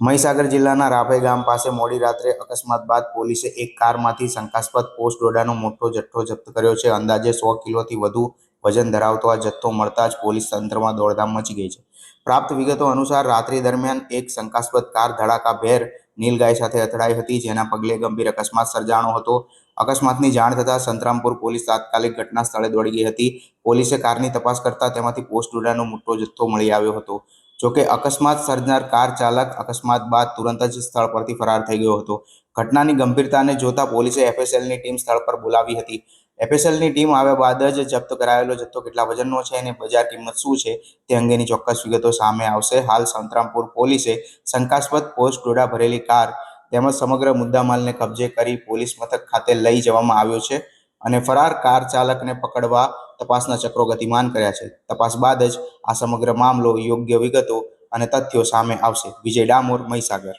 મહીસાગર જિલ્લાના રાભે ગામ પાસે મોડી રાત્રે અકસ્માત બાદ પોલીસે એક કારમાંથી શંકાસ્પદ પોસ્ટ ડોડાનો મોટો જથ્થો જપ્ત કર્યો છે. અંદાજે સો કિલોથી વધુ વજન ધરાવતો આ જથ્થો મળતા જ પોલીસ તંત્રમાં દોડધામ મચી ગઈ છે. પ્રાપ્ત વિગતો અનુસાર રાત્રિ દરમિયાન એક શંકાસ્પદ કાર ધડાકાભેર નીલગાય સાથે અથડાઈ હતી, જેના પગલે ગંભીર અકસ્માત સર્જાણો હતો. અકસ્માતની જાણ થતાં સંતરામપુર પોલીસ તાત્કાલિક ઘટના સ્થળે દોડી ગઈ હતી. પોલીસે કારની તપાસ કરતા તેમાંથી પોસ્ટ ડોડાનો મોટો જથ્થો મળી આવ્યો હતો. જોકે અકસ્માત સર્જનાર કાર ચાલક અકસ્માત બાદ તુરંત જ સ્થળ પરથી ફરાર થઈ ગયો હતો. ઘટનાની ગંભીરતાને જોતા પોલીસે એફએસએલની ટીમ સ્થળ પર બોલાવી હતી. એફએસએલની ટીમ આવ્યા બાદ જ જપ્ત કરાયેલો જથ્થો કેટલા વજનનો છે અને બજાર કિંમત શું છે તે અંગેની ચોક્કસ વિગતો સામે આવશે. હાલ સંતરામપુર પોલીસે શંકાસ્પદ પોસ્ટ ડોડા ભરેલી કાર તેમજ સમગ્ર મુદ્દામાલને કબજે કરી પોલીસ મથક ખાતે લઈ જવામાં આવ્યો છે અને ફરાર કાર ચાલકને પકડવા તપાસના ચક્રો ગતિમાન કર્યા છે. તપાસ બાદ જ આ સમગ્ર મામલો યોગ્ય વિગતો અને તથ્યો સામે આવશે. વિજય ડામોર, મહીસાગર.